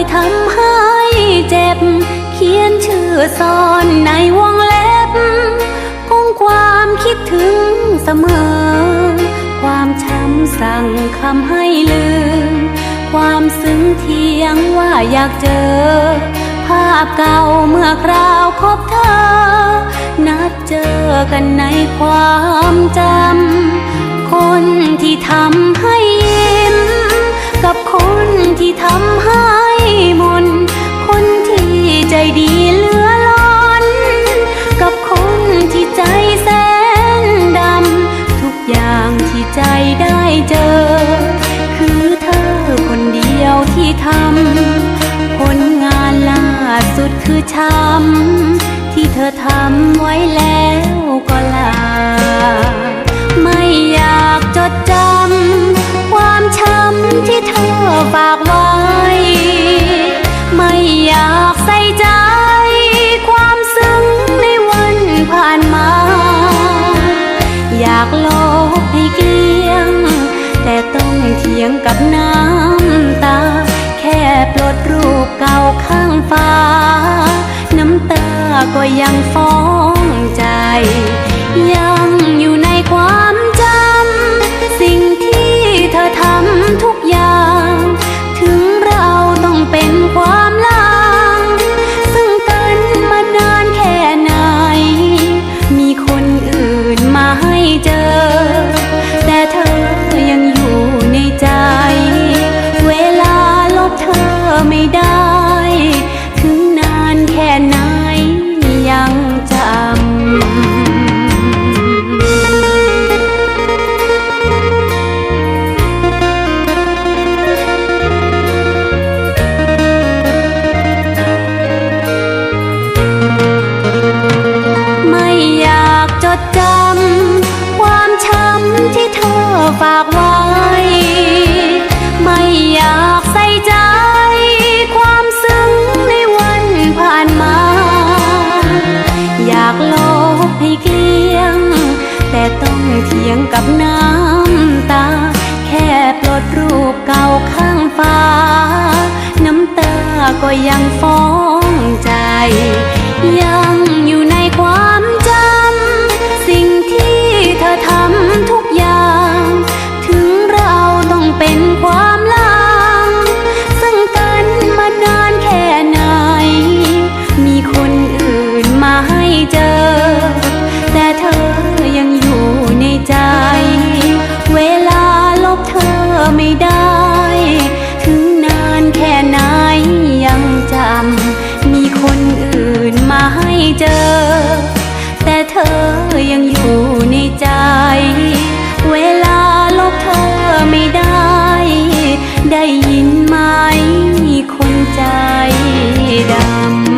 ยทำให้เจ็บ เขียนชื่อซ่อนในวงเล็บคงความคิดถึงเสมอ ความช้ำสั่งคำให้ลืม ความซึ้งเทียงว่าอยากเจอ ภาพเก่าเมื่อคราวพบเธอ นัดเจอกันในความจำ คนที่ทำให้ยิ้ม กับคนที่ทำให้ คือช้ำที่เธอทำไว้แล้วก็ลา ไม่อยากจดจำความช้ำที่เธอฝากไว้ ไม่อยากใส่ใจความซึ้งในวันผ่านมา อยากลบให้เกลี้ยง แต่ต้องเถียงกับน้ำตา ก็ยังฟ้องใจ ยังอยู่ในความจำ สิ่งที่เธอทำทุกอย่าง ถึงเราต้องเป็นความลางซึ่งกันมานานแค่ไหน มีคนอื่นมาให้เจอ เถียงกับน้ำตา แค่ปลดรูปเก่าข้างฟ้า น้ำตาก็ยังฟอ ไหมคนใจดำ